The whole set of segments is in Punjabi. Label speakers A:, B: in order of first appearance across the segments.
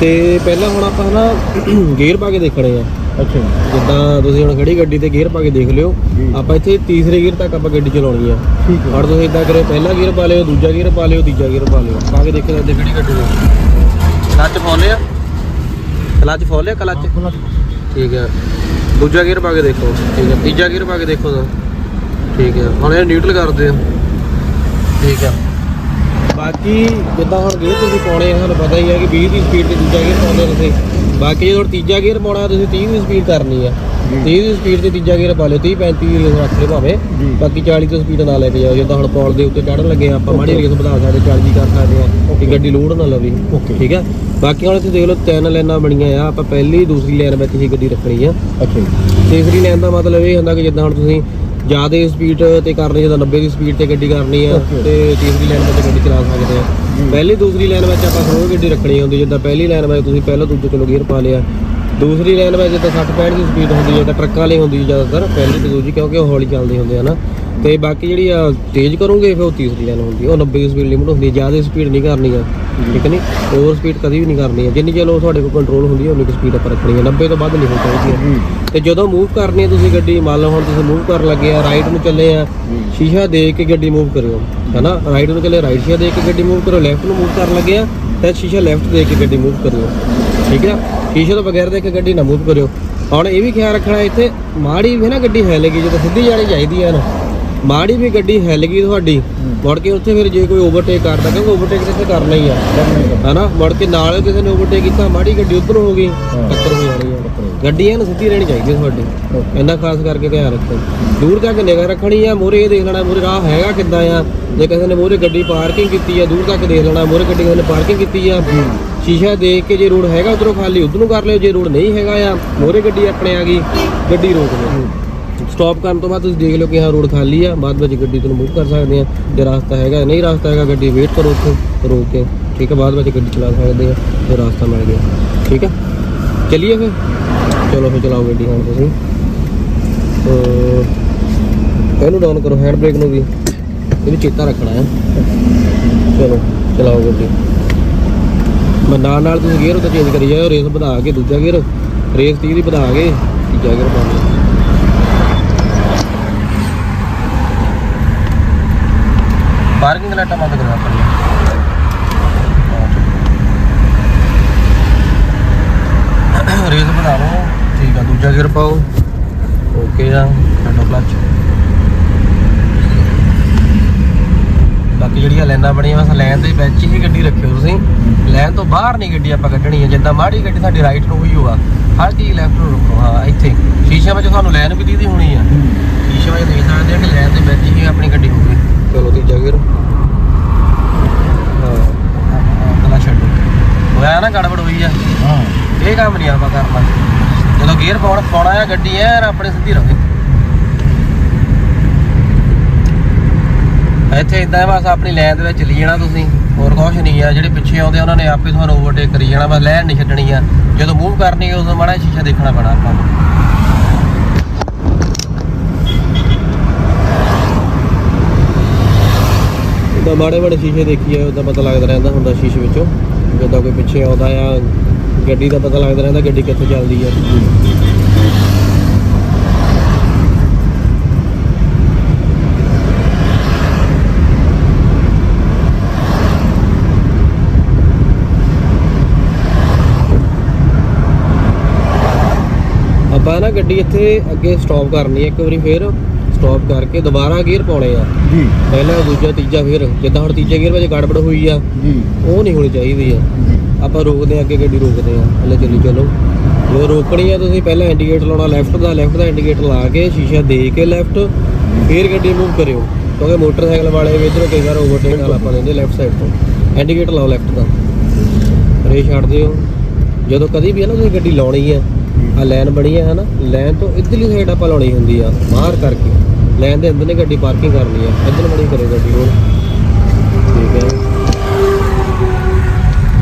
A: ਤੇ ਪਹਿਲਾਂ ਹੁਣ ਆਪਾਂ ਨਾ ਗੇਅਰ ਪਾ ਕੇ ਦੇਖਣੇ ਆ
B: ਅੱਛਾ।
A: ਜਿੱਦਾਂ ਤੁਸੀਂ ਹੁਣ ਖੜੀ ਗੱਡੀ ਤੇ ਗੇਅਰ ਪਾ ਕੇ ਦੇਖ ਲਿਓ। ਆਪਾਂ ਇੱਥੇ ਤੀਸਰੇ ਗੇਅਰ ਤੱਕ ਆਪਾਂ ਗੱਡੀ ਚਲਾਉਣੀ ਆ।
B: ਠੀਕ ਹੈ।
A: ਹੁਣ ਤੁਸੀਂ ਇਦਾਂ ਕਰਿਓ ਪਹਿਲਾ ਗੇਅਰ ਪਾ ਲਿਓ ਦੂਜਾ ਗੇਅਰ ਪਾ ਲਿਓ ਤੀਜਾ ਗੇਅਰ ਪਾ ਲਿਓ। ਪਾ ਕੇ ਦੇਖੋ ਤੇ ਖੜੀ ਗੱਡੀ ਦੇ ਕਲੱਚ ਫੋਲਿਆ ਕਲੱਚ ਫੋਲਿਆ ਕਲੱਚ? ਠੀਕ ਹੈ ਦੂਜਾ ਗੇਅਰ ਪਾ ਕੇ ਦੇਖੋ। ਠੀਕ ਹੈ ਤੀਜਾ ਗੇਅਰ ਪਾ ਕੇ ਦੇਖੋ ਠੀਕ ਹੈ ਹੁਣ ਇਹ ਨਿਊਟਰਲ ਕਰਦੇ ਆ ਠੀਕ ਹੈ ਬਾਕੀ ਜਿੱਦਾਂ ਹੁਣ ਗੇਅਰ ਤੁਸੀਂ ਪਾਉਣੇ ਆ ਤੁਹਾਨੂੰ ਪਤਾ ਹੀ ਹੈ ਕਿ 20 ਦੀ ਸਪੀਡ ਤੇ ਦੂਜਾ ਗੇਅਰ ਪਾਉਂਦੇ ਹੋ ਤੁਸੀਂ। ਬਾਕੀ ਜਦੋਂ ਤੀਜਾ ਗੇਅਰ ਪਾਉਣਾ ਤੁਸੀਂ 30 ਦੀ ਸਪੀਡ ਕਰਨੀ ਆ।
B: ਜੀ।
A: 30 ਦੀ ਸਪੀਡ ਤੇ ਤੀਜਾ ਗੇਅਰ ਪਾ ਲਿਓ 30 35 ਦੀ ਰੱਖ ਲਿਓ ਭਾਵੇਂ।
B: ਜੀ।
A: ਬਾਕੀ 40 ਤੋਂ ਸਪੀਡ ਨਾ ਲੈ ਕੇ ਜਾਓ ਜਿੱਦਾਂ ਹੁਣ ਪੌਲ ਦੇ ਉੱਤੇ ਚੜ੍ਹਨ ਲੱਗੇ ਆਪਾਂ ਮਾੜੀ ਰੇਸ ਵਧਾ ਸਕਦੇ 40 ਦੀ ਕਰ ਸਕਦੇ ਆ ਕਿ ਗੱਡੀ ਲੋਡ ਨਾ ਲਵੇ।
B: Okay।
A: ਠੀਕ ਹੈ ਬਾਕੀ ਹੁਣ ਤੁਸੀਂ ਦੇਖ ਲਓ ਤਿੰਨ ਲਾਈਨਾਂ ਬਣੀਆਂ ਆ ਆਪਾਂ ਪਹਿਲੀ ਦੂਸਰੀ ਲਾਈਨ ਵਿੱਚ ਹੀ ਗੱਡੀ ਰੱਖਣੀ ਆ।
B: ਅੱਛਾ ਜੀ
A: ਤੀਸਰੀ ਲਾਈਨ ਦਾ ਮਤਲਬ ਇਹ ਹੁੰਦਾ ਕਿ ਜਿੱਦਾਂ ਹੁਣ ਤੁਸੀਂ ਜ਼ਿਆਦਾ ਸਪੀਡ ਤੇ ਕਰਨੀ ਜਿੱਦਾਂ 90 ਦੀ ਸਪੀਡ ਤੇ ਗੱਡੀ ਕਰਨੀ ਆ
B: Okay।
A: ਤੇ ਤੀਸਰੀ ਲਾਈਨ ਵਿੱਚ ਗੱਡੀ ਚਲਾ ਸਕਦੇ ਆ। ਪਹਿਲੀ ਦੂਸਰੀ ਲਾਈਨ ਵਿੱਚ ਆਪਾਂ ਸਲੋ ਗੱਡੀ ਰੱਖਣੀ ਹੁੰਦੀ ਜਿੱਦਾਂ ਪਹਿਲੀ ਲਾਈਨ ਵਿੱਚ ਤੁਸੀਂ ਪਹਿਲਾਂ ਦੂਜੇ ਕਿਲੋ ਗੇਅਰ ਪਾ ਲਿਆ ਦੂਸਰੀ ਲਾਈਨ ਵਿੱਚ ਜਿੱਦਾਂ 60 65 ਦੀ ਸਪੀਡ ਹੁੰਦੀ ਹੈ ਤਾਂ ਟਰੱਕਾਂ ਵਾਲੀ ਹੁੰਦੀ ਹੈ ਜ਼ਿਆਦਾਤਰ ਪਹਿਲੀ ਤੇ ਦੂਜੀ ਕਿਉਂਕਿ ਉਹ ਹੌਲੀ ਚੱਲਦੇ ਹੁੰਦੇ ਆ ਨਾ ਤੇ ਬਾਕੀ ਜਿਹੜੀ ਆ ਤੇਜ਼ ਕਰੋਗੇ ਫਿਰ ਉਹ ਤੀਸਰੀ ਲਾਈਨ ਹੁੰਦੀ ਹੈ ਉਹ 90 ਦੀ ਸਪੀਡ ਲਿਮਟ ਹੁੰਦੀ ਹੈ ਜ਼ਿਆਦਾ ਸਪੀਡ ਨਹੀਂ ਕਰਨੀ ਆ ਠੀਕ ਨਹੀਂ? ਓਵਰ ਸਪੀਡ ਕਦੀ ਵੀ ਨਹੀਂ ਕਰਨੀ ਹੈ ਜਿੰਨੀ ਚਲੋ ਤੁਹਾਡੇ ਕੋਲ ਕੰਟਰੋਲ ਹੁੰਦੀ ਹੈ ਉਨੀ ਕੁ ਸਪੀਡ ਆਪਾਂ ਰੱਖਣੀ ਹੈ 90 ਤੋਂ ਵੱਧ ਨਹੀਂ ਹੋਣੀ ਚਾਹੀਦੀ ਤੇ ਜਦੋਂ ਮੂਵ ਕਰਨੀ ਹੈ ਤੁਸੀਂ ਗੱਡੀ ਮੰਨ ਲਓ ਹੁਣ ਤੁਸੀਂ ਮੂਵ ਕਰਨ ਲੱਗੇ ਆ ਰਾਈਟ ਨੂੰ ਚੱਲੇ ਆ ਸ਼ੀਸ਼ਾ ਦੇਖ ਕੇ ਗੱਡੀ ਮੂਵ ਕਰਿਓ ਹੈਨਾ? ਰਾਈਟ ਨੂੰ ਚੱਲੇ ਰਾਈਟ ਸ਼ੀਸ਼ਾ ਦੇਖ ਕੇ ਗੱਡੀ ਮੂਵ ਕਰੋ ਲੈਫਟ ਨੂੰ ਮੂਵ ਕਰਨ ਲੱਗੇ ਆ ਤਾਂ ਸ਼ੀਸ਼ਾ ਲੈਫਟ ਦੇਖ ਕੇ ਗੱਡੀ ਮੂਵ ਕਰਿਓ ਠੀਕ ਹੈ ਸ਼ੀਸ਼ੇ ਤੋਂ ਬਗੈਰ ਦੇਖ ਕੇ ਗੱਡੀ ਨਾ ਮੂਵ ਕਰਿਓ। ਹੁਣ ਇਹ ਵੀ ਖਿਆਲ ਰੱਖਣਾ ਇੱਥੇ ਮਾੜੀ ਵੀ ਨਾ ਗੱਡੀ ਹਿੱਲੇਗੀ ਜਦੋਂ ਸਿੱਧੀ ਜਾਣੀ ਚਾਹੀਦੀ ਹੈ ਨਾ। ਮਾੜੀ ਵੀ ਗੱਡੀ ਹਿੱਲ ਗਈ ਤੁਹਾਡੀ ਮੁੜ ਕੇ ਉੱਥੇ ਫਿਰ ਜੇ ਕੋਈ ਓਵਰਟੇਕ ਕਰਦਾ ਕਿਉਂਕਿ ਓਵਰਟੇਕ ਤੇ ਕਰਨਾ ਹੀ ਆ। ਹਨਾ? ਮੁੜ ਕੇ ਨਾਲ ਕਿਸੇ ਨੇ ਓਵਰਟੇਕ ਕੀਤਾ ਮਾੜੀ ਗੱਡੀ ਉੱਧਰ ਹੋ ਗਈ। ਟੱਕਰ ਹੋ ਜਾਣੀ ਆ। ਗੱਡੀ ਐਨ ਸਿੱਧੀ ਰਹਿਣੀ ਚਾਹੀਦੀ ਹੈ ਤੁਹਾਡੀ। ਇੰਨਾ ਖਾਸ ਕਰਕੇ ਧਿਆਨ ਰੱਖੋ। ਦੂਰ ਜਾ ਕੇ ਨਿਗਾਹ ਰੱਖਣੀ ਆ ਮੂਹਰੇ ਇਹ ਦੇਖ ਲੈਣਾ ਮੂਹਰੇ ਰਾਹ ਹੈਗਾ ਕਿੱਦਾਂ ਆ। ਜੇ ਕਿਸੇ ਨੇ ਮੂਹਰੇ ਗੱਡੀ ਪਾਰਕਿੰਗ ਕੀਤੀ ਆ ਦੂਰ ਤੱਕ ਦੇਖ ਲੈਣਾ ਮੂਹਰੇ ਗੱਡੀ ਕਿਸੇ ਨੇ ਪਾਰਕਿੰਗ ਕੀਤੀ ਆ। ਸ਼ੀਸ਼ਾ ਦੇਖ ਕੇ ਜੇ ਰੋਡ ਹੈਗਾ ਉਧਰੋਂ ਖਾਲੀ ਉਧਰ ਕਰ ਲਿਓ ਜੇ ਰੋਡ ਨਹੀਂ ਹੈਗਾ ਆ ਮੂਹਰੇ ਗੱਡੀ ਆਪਣੇ ਆ ਗਈ ਗੱਡੀ ਰੋਕ ਲਿਓ ਸਟਾਪ ਕਰਨ ਤੋਂ ਬਾਅਦ ਤੁਸੀਂ ਦੇਖ ਲਿਓ ਕਿ ਹਾਂ ਰੋਡ ਖਾਲੀ ਆ, ਬਾਅਦ ਵਿੱਚ ਗੱਡੀ ਤੁਹਾਨੂੰ ਮੂਵ ਕਰ ਸਕਦੇ ਆ। ਜੇ ਰਸਤਾ ਹੈਗਾ, ਨਹੀਂ ਰਸਤਾ ਹੈਗਾ, ਗੱਡੀ ਵੇਟ ਕਰੋ ਉੱਥੇ, ਰੋਕ ਕੇ, ਠੀਕ ਹੈ ਬਾਅਦ ਵਿੱਚ ਗੱਡੀ ਚਲਾ ਸਕਦੇ ਆ ਜੇ ਰਸਤਾ ਮਿਲ ਗਿਆ, ਠੀਕ ਹੈ ਚਲਿਏ ਫਿਰ? ਚਲੋ ਫਿਰ ਚਲਾਓ ਗੱਡੀ ਹੁਣ ਤੁਸੀਂ। ਇਹਨੂੰ ਡਾਊਨ ਕਰੋ ਹੈਂਡ ਬ੍ਰੇਕ ਨੂੰ ਵੀ। ਇਹ ਵੀ ਚੇਤਾ ਰੱਖਣਾ ਹੈ ਚਲੋ, ਚਲਾਓ ਗੱਡੀ। ਮੈਂ ਨਾਲ ਨਾਲ ਤੁਸੀਂ ਗੇਅਰ ਉੱਤੇ ਚੇਂਜ ਕਰੀ ਜਾਓ ਰੇਸ ਵਧਾ ਕੇ ਦੂਜਾ ਗੇਅਰ ਰੇਸ 30 ਦੀ ਵਧਾ ਕੇ ਤੀਜਾ ਗੇਅਰ ਪਾ ਲਓ ਪਾਰਕਿੰਗ ਲਾਈਟਾਂ ਬੰਦ ਕਰੋ ਆਪਣੀਆਂ ਰੇਸ ਬਣਾ ਲਓ। ਠੀਕ ਆ, ਦੂਜਾ ਗੇਅਰ ਪਾਓ। ਓਕੇ ਆ ਛੱਡੋ ਕਲਚ ਬਾਕੀ ਜਿਹੜੀਆਂ ਲਾਈਨਾਂ ਬਣੀਆਂ ਬਸ ਲਾਈਨ ਦੇ ਵਿੱਚ ਹੀ ਗੱਡੀ ਰੱਖਿਓ ਤੁਸੀਂ। ਲਾਈਨ ਤੋਂ ਬਾਹਰ ਨਹੀਂ ਗੱਡੀ ਆਪਾਂ ਕੱਢਣੀ ਹੈ ਜਿੱਦਾਂ ਮਾੜੀ ਗੱਡੀ ਸਾਡੀ ਰਾਈਟ ਨੂੰ ਹੋਈ ਹੋਗਾ ਹਲਕੀ ਲੈਫਟ ਨੂੰ ਰੱਖੋ ਹਾਂ, ਇੱਥੇ। ਸ਼ੀਸ਼ੇ ਵਿੱਚ ਤੁਹਾਨੂੰ ਲਾਈਨ ਵੀ ਦੀਦੀ ਹੋਣੀ ਆ। ਸ਼ੀਸ਼ੇ ਵਿੱਚ ਦੇਖ ਸਕਦੇ ਹੋ ਕਿ ਲਾਈਨ ਦੇ ਵਿੱਚ ਹੀ ਆਪਣੀ ਗੱਡੀ ਹੋਊਗੀ। ਚਲੋ ਤੀਜਾ ਗੇਅਰ ਹਾਂ। ਕਲਾ ਛੱਡੋ ਹੋਇਆ ਨਾ ਗੜਬੜ ਹੋਈ ਆ।
B: ਹਾਂ।
A: ਇਹ ਕੰਮ ਨਹੀਂ ਆਪਾਂ ਕਰਨਾ। ਜਦੋਂ ਗੇਅਰ ਪਾਉਣ ਪਾਉਣਾ ਆ ਗੱਡੀ ਐ ਆਪਣੇ ਸਿੱਧੀ ਰਹੇ ਇੱਥੇ ਇਦਾਂ ਬਸ ਆਪਣੀ ਲਾਈਨ ਦੇ ਵਿੱਚ ਚੱਲੀ ਜਾਣਾ ਤੁਸੀਂ। ਹੋਰ ਕੁਝ ਨਹੀਂ ਆ। ਜਿਹੜੇ ਪਿੱਛੇ ਆਉਂਦੇ ਉਹਨਾਂ ਨੇ ਆਪੇ ਤੁਹਾਨੂੰ ਓਵਰਟੇਕ ਕਰੀ ਜਾਣਾ। ਬਸ ਲਾਈਨ ਨਹੀਂ ਛੱਡਣੀ ਆ। ਜਦੋਂ ਮੂਵ ਕਰਨੀ ਉਦੋਂ ਮਾੜਾ ਸ਼ੀਸ਼ਾ ਦੇਖਣਾ ਪੈਣਾ ਆਪਾਂ ਨੂੰ। ਉਦਾਂ ਮਾੜੇ ਮਾੜੇ ਸ਼ੀਸ਼ੇ ਦੇਖੀਏ ਉਦਾਂ ਪਤਾ ਲੱਗਦਾ ਰਹਿੰਦਾ ਹੁੰਦਾ ਸ਼ੀਸ਼ੇ ਵਿੱਚੋਂ। ਜਦੋਂ ਕੋਈ ਪਿੱਛੇ ਆਉਂਦਾ ਆ ਗੱਡੀ ਦਾ ਪਤਾ ਲੱਗਦਾ ਰਹਿੰਦਾ ਗੱਡੀ ਕਿੱਥੇ ਚੱਲਦੀ ਆ। ਆਪਾਂ ਨਾ ਗੱਡੀ ਇੱਥੇ ਅੱਗੇ ਸਟਾਪ ਕਰਨੀ ਹੈ ਇੱਕ ਵਾਰੀ ਫੇਰ। ਸਟਾਪ ਕਰਕੇ ਦੁਬਾਰਾ ਗੇਅਰ ਪਾਉਣੇ ਆ।
B: ਜੀ।
A: ਪਹਿਲਾ ਦੂਜਾ ਤੀਜਾ ਫੇਰ ਜਿੱਦਾਂ ਹੁਣ ਤੀਜੇ ਗੇਅਰ ਵਿੱਚ ਗੜਬੜ ਹੋਈ ਆ
B: ਜੀ।
A: ਉਹ ਨਹੀਂ ਹੋਣੀ ਚਾਹੀਦੀ ਆ। ਆਪਾਂ ਰੋਕਦੇ ਆ ਅੱਗੇ ਗੱਡੀ ਰੋਕਦੇ ਆ। ਹਲੇ ਚੱਲੀ ਚਲੋ। ਜੋ ਰੋਕਣੀ ਆ ਤੁਸੀਂ ਪਹਿਲਾਂ ਇੰਡੀਕੇਟਰ ਲਾਉਣਾ ਲੈਫਟ ਦਾ। ਲੈਫਟ ਦਾ ਇੰਡੀਕੇਟਰ ਲਾ ਕੇ ਸ਼ੀਸ਼ਾ ਦੇ ਕੇ ਲੈਫਟ ਫੇਰ ਗੱਡੀ ਮੂਵ ਕਰਿਓ। ਕਿਉਂਕਿ ਮੋਟਰਸਾਈਕਲ ਵਾਲੇ ਵੀ ਇੱਧਰੋਂ ਕਈ ਵਾਰ ਓਵਰਟੇਕ ਨਾਲ ਆਪਾਂ ਲੈਂਦੇ ਲੈਫਟ ਸਾਈਡ ਤੋਂ। ਇੰਡੀਕੇਟਰ ਲਾਓ ਲੈਫਟ ਦਾ। ਰੇ ਛੱਡ ਦਿਓ। ਜਦੋਂ ਕਦੀ ਵੀ ਹੈ ਨਾ ਤੁਸੀਂ ਗੱਡੀ ਲਾਉਣੀ ਆ ਆ ਲਾਈਨ ਬਣੀ ਆ ਹਨਾ? ਲਾਈਨ ਤੋਂ ਇੱਧਰਲੀ ਸਾਈਡ ਆਪਾਂ ਲਾਉਣੀ ਹੁੰਦੀ ਆ ਬਾਹਰ ਕਰਕੇ। ਲਾਈਨ ਦੇ ਅੰਦਰ ਨੇ ਗੱਡੀ ਪਾਰਕਿੰਗ ਕਰਨੀ ਆ। ਇੱਧਰ ਬਣੀ ਕਰੇ ਗੱਡੀ ਹੁਣ ਠੀਕ ਹੈ।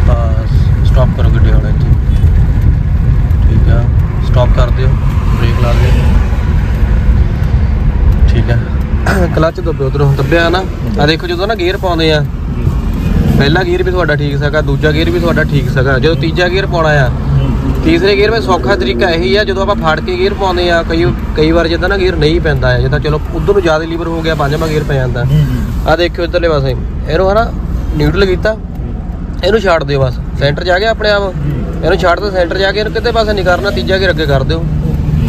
A: ਬਸ ਸਟਾਪ ਕਰੋ ਗੱਡੀ ਹੁਣ ਇੱਥੇ। ਠੀਕ ਆ। ਸਟਾਪ ਕਰ ਦਿਓ। ਬ੍ਰੇਕ ਲਾ ਦਿਓ। ਠੀਕ ਆ। ਕਲਚ ਦੱਬਿਓ ਉਧਰੋਂ। ਦੱਬਿਆ ਨਾ। ਆ ਦੇਖੋ ਜਦੋਂ ਨਾ ਗੇਅਰ ਪਾਉਂਦੇ ਆ। ਪਹਿਲਾ ਗੇਅਰ ਵੀ ਤੁਹਾਡਾ ਠੀਕ ਸੀਗਾ ਦੂਜਾ ਗੇਅਰ ਵੀ ਤੁਹਾਡਾ ਠੀਕ ਸੀਗਾ ਜਦੋਂ ਤੀਜਾ ਗੇਅਰ ਪਾਉਣਾ ਆ ਤੀਸਰੇ ਗੇਅਰ ਵਿੱਚ ਸੌਖਾ ਤਰੀਕਾ ਇਹੀ ਆ ਜਦੋਂ ਆਪਾਂ ਫੜ ਕੇ ਗੇਅਰ ਪਾਉਂਦੇ ਆ ਕਈ ਕਈ ਵਾਰ ਜਿੱਦਾਂ ਨਾ ਗੇਅਰ ਨਹੀਂ ਪੈਂਦਾ ਆ ਜਿੱਦਾਂ ਚਲੋ ਉਧਰ ਨੂੰ ਜ਼ਿਆਦਾ ਲੀਵਰ ਹੋ ਗਿਆ ਪੰਜਵਾਂ ਗੇਅਰ ਪੈ ਜਾਂਦਾ। ਆ ਦੇਖਿਓ ਇੱਧਰਲੇ ਪਾਸੇ। ਇਹਨੂੰ ਹਨਾ ਨਿਊਟਰਲ ਕੀਤਾ। ਇਹਨੂੰ ਛੱਡ ਦਿਓ ਬਸ। ਸੈਂਟਰ ਜਾ ਗਿਆ ਆਪਣੇ ਆਪ। ਇਹਨੂੰ ਛੱਡ ਦਿਓ ਸੈਂਟਰ ਜਾ ਕੇ ਇਹਨੂੰ ਕਿਤੇ ਪਾਸੇ ਨਹੀਂ ਕਰਨਾ ਤੀਜਾ ਗੇਅਰ ਅੱਗੇ ਕਰ ਦਿਓ।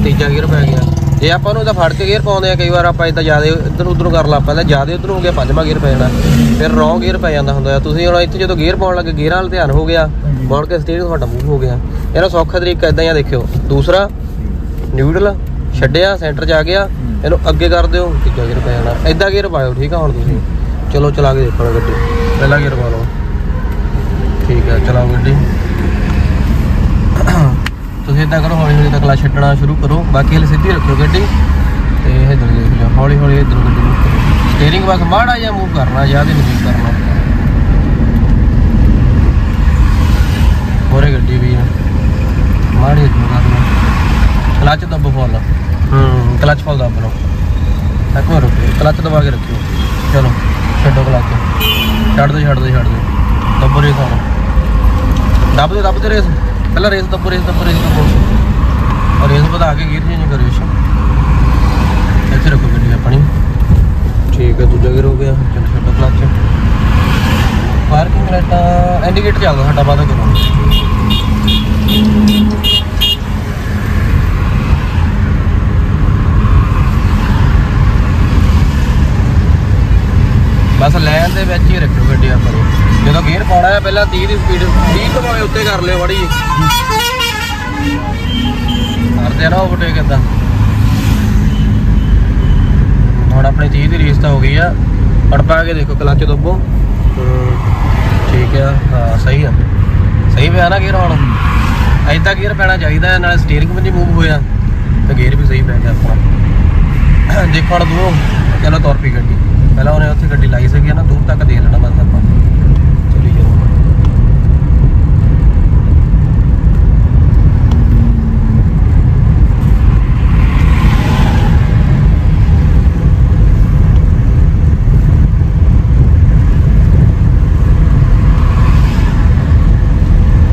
A: ਤੀਜਾ ਗੇਅਰ ਪੈ ਗਿਆ। ਜੇ ਆਪਾਂ ਨੂੰ ਤਾਂ ਫੜ ਕੇ ਗੇਅਰ ਪਾਉਂਦੇ ਆ ਕਈ ਵਾਰ ਆਪਾਂ ਇਦਾਂ ਜ਼ਿਆਦਾ ਇੱਧਰ ਉੱਧਰ ਕਰ ਲਾ ਪੈਂਦਾ ਜ਼ਿਆਦਾ ਉੱਧਰ ਹੋ ਗਿਆ ਪੰਜਵਾਂ ਗੇਅਰ ਪੈ ਜਾਣਾ ਫਿਰ ਰੌਂਗ ਗੇਅਰ ਪੈ ਜਾਂਦਾ ਹੁੰਦਾ ਆ। ਤੁਸੀਂ ਹੁਣ ਇੱਥੇ ਜਦੋਂ ਗੇਅਰ ਪਾਉਣ ਲੱਗੇ ਗੇਅਰਾਂ ਵੱਲ ਧਿਆਨ ਹੋ ਗਿਆ ਮੁੜ ਕੇ ਸਟੇਅਰਿੰਗ ਤੁਹਾਡਾ ਮੂਵ ਹੋ ਗਿਆ। ਇਹਦਾ ਸੌਖਾ ਤਰੀਕਾ ਇਦਾਂ ਹੀ ਆ ਦੇਖਿਓ। ਦੂਸਰਾ ਨਿਊਟਰਲ ਛੱਡਿਆ ਸੈਂਟਰ ਜਾ ਗਿਆ ਇਹਨੂੰ ਅੱਗੇ ਕਰ ਦਿਓ ਤੀਜਾ ਗੇਅਰ ਪੈ ਜਾਣਾ। ਇਦਾਂ ਗੇਅਰ ਪਾਇਓ ਠੀਕ ਆ ਹੁਣ ਤੁਸੀਂ? ਚਲੋ ਚਲਾ ਕੇ ਦੇਖੋ ਗੱਡੀ। ਪਹਿਲਾ ਗੇਅਰ ਪਾ ਲਓ। ਠੀਕ ਹੈ ਚਲਾਓ ਗੱਡੀ। ਤੁਸੀਂ ਇਦਾਂ ਕਰੋ, ਹੌਲੀ ਹੌਲੀ ਤਾਂ ਕਲਾ ਛੱਡਣਾ ਸ਼ੁਰੂ ਕਰੋ। ਬਾਕੀ ਹਲੇ ਸਿੱਧੀ ਰੱਖੋ ਗੱਡੀ ਤੇ ਇਹ ਇੱਧਰ ਦੇਖ ਲਿਓ, ਹੌਲੀ ਹੌਲੀ ਇੱਧਰ ਗੱਡੀ ਨੂੰ ਸਟੀਅਰਿੰਗ ਬਸ ਮਾੜਾ ਜਿਹਾ ਮੂਵ ਕਰਨਾ ਜ਼ਿਆਦਾ ਨਹੀਂ move ਕਰਨਾ। ਹੋਰੇ ਗੱਡੀ ਵੀ ਹੈ ਮਾੜੀ ਜਿਹੀ ਕਰਨਾ ਕਲਚ ਦੱਬੋ ਫੁੱਲ। ਹੂੰ, ਕਲਚ ਫੁੱਲ ਦੱਬ ਲਓ। ਇੱਕ ਵਾਰ ਰੁਕੋ ਕਲਚ ਦਬਾ ਕੇ ਰੱਖਿਓ। ਚਲੋ, ਛੱਡੋ ਕਲਚ। ਛੱਡ ਦੋ ਛੱਡ ਦੋ ਛੱਡ ਦੋ ਦੱਬੋ ਰੇਸ ਹੁਣ ਦੱਬ ਦੇ ਦੱਬ ਦੇ ਰੇਸ। ਪਹਿਲਾਂ ਰੇਸ ਦੱਬੋ ਰੇਸ ਦੱਬੋ ਰੇਸ ਦੱਬੋ ਔਰ ਰੇਸ ਵਧਾ ਕੇ ਗੇਅਰ ਚੇਂਜ ਕਰਿਓ ਸ਼ਾ ਇੱਥੇ ਰੱਖੋ ਗੱਡੀ ਆਪਣੀ। ਠੀਕ ਹੈ ਦੂਜਾ ਗੇਅਰ ਹੋ ਗਿਆ। ਚਲੋ ਛੱਡੋ ਕਲਚ ਪਾਰਕਿੰਗ ਲਾਈਟਾਂ ਇੰਡੀਕੇਟਰ ਚੱਲਦਾ ਸਾਡਾ ਬਾਅਦ ਕਰੋ ਬਸ ਲੈਣ ਦੇ ਵਿੱਚ ਹੀ ਰੱਖੋ ਗੱਡੀ ਆਪਣੀ ਜਦੋਂ ਗੇਅਰ ਪਾਉਣਾ ਹੈ ਪਹਿਲਾਂ 30 ਦੀ ਸਪੀਡ 30 ਤੋਂ ਭਾਵੇਂ ਉੱਤੇ ਕਰ ਲਿਓ ਬੜੀ ਕਰਦੇ ਆ ਨਾ ਓਵਰਟੇਕ ਇਦਾਂ ਹੁਣ ਆਪਣੀ 30 ਦੀ ਰੇਸ ਤਾਂ ਹੋ ਗਈ ਆ। ਪੜ ਕੇ ਦੇਖੋ ਕਲੱਚ ਦੱਬੋ। ਠੀਕ ਆ ਹਾਂ ਸਹੀ ਆ। ਸਹੀ ਪਿਆ ਨਾ ਗੇਅਰ ਹੁਣ। ਐਦਾਂ ਗੇਅਰ ਪੈਣਾ ਚਾਹੀਦਾ ਹੈ, ਨਾਲੇ ਸਟੀਅਰਿੰਗ ਵੀ ਨਹੀਂ ਮੂਵ ਹੋਇਆ। ਤਾਂ ਗੇਅਰ ਵੀ ਸਹੀ ਪੈ ਗਿਆ ਆਪਣਾ। ਦੇਖੋ ਹੁਣ ਦੂਰੋਂ ਚਲੋ ਤੁਰ ਪਈ ਗੱਡੀ। ਪਹਿਲਾਂ ਉਹਨੇ ਉੱਥੇ ਗੱਡੀ ਲਾਈ ਸੀਗੀ ਨਾ ਦੂਰ ਤੱਕ ਦੇਖ ਲੈਣਾ ਬਸ ਆਪਾਂ ਚਲੀ ਜਾਓ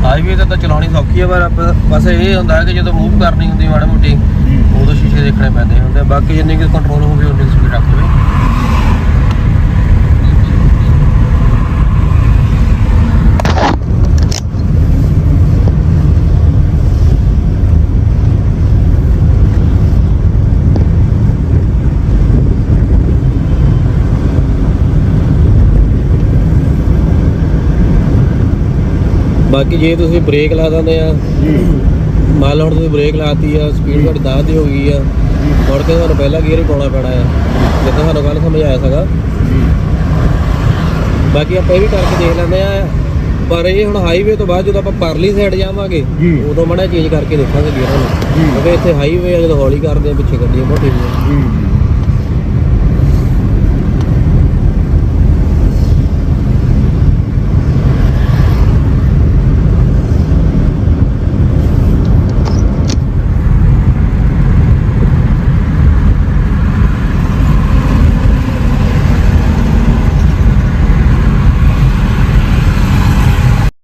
A: ਹਾਈਵੇ ਤੇ ਤਾਂ ਚਲਾਉਣੀ ਸੌਖੀ ਹੈ ਪਰ ਬਸ ਇਹ ਹੁੰਦਾ ਹੈ ਕਿ ਜਦੋਂ ਮੂਵ ਕਰਨੀ ਹੁੰਦੀ ਮਾੜੀ ਮੋਟੀ ਉਦੋਂ ਸ਼ੀਸ਼ੇ ਦੇਖਣੇ ਪੈਂਦੇ ਹੁੰਦੇ ਆ। ਬਾਕੀ ਜਿੰਨੀ ਕਿ ਕੰਟਰੋਲ ਹੋਵੇ ਉਨੀ ਸਪੀਡ ਰੱਖ ਲਵੇ ਬਾਕੀ ਜੇ ਤੁਸੀਂ ਬ੍ਰੇਕ ਲਾ ਦਿੰਦੇ ਆ ਮੰਨ ਲਓ ਹੁਣ ਤੁਸੀਂ ਬ੍ਰੇਕ ਲਾਤੀ ਆ ਸਪੀਡ ਤੁਹਾਡੀ 10 ਦੀ ਹੋ ਗਈ ਆ ਮੁੜ ਕੇ ਤੁਹਾਨੂੰ ਪਹਿਲਾ ਗੇਅਰ ਹੀ ਪਾਉਣਾ ਪੈਣਾ ਆ ਜਿੱਦਾਂ ਤੁਹਾਨੂੰ ਕੱਲ ਸਮਝਾਇਆ ਸੀਗਾ। ਬਾਕੀ ਆਪਾਂ ਇਹ ਵੀ ਕਰਕੇ ਦੇਖ ਲੈਂਦੇ ਆ ਪਰ ਇਹ ਹੁਣ ਹਾਈਵੇ ਤੋਂ ਬਾਅਦ ਜਦੋਂ ਆਪਾਂ ਪਰਲੀ ਸਾਈਡ ਜਾਵਾਂਗੇ
B: ਜੀ।
A: ਉਦੋਂ ਮੜਾ ਚੇਂਜ ਕਰਕੇ ਦੇਖਾਂਗੇ ਗੇਅਰਾਂ ਨੂੰ। ਕਿਉਂਕਿ ਇੱਥੇ ਹਾਈਵੇ ਆ ਜਦੋਂ ਹੌਲੀ ਕਰਦੇ ਆ ਪਿੱਛੇ ਗੱਡੀਆਂ ਠੀਕ ਨੇ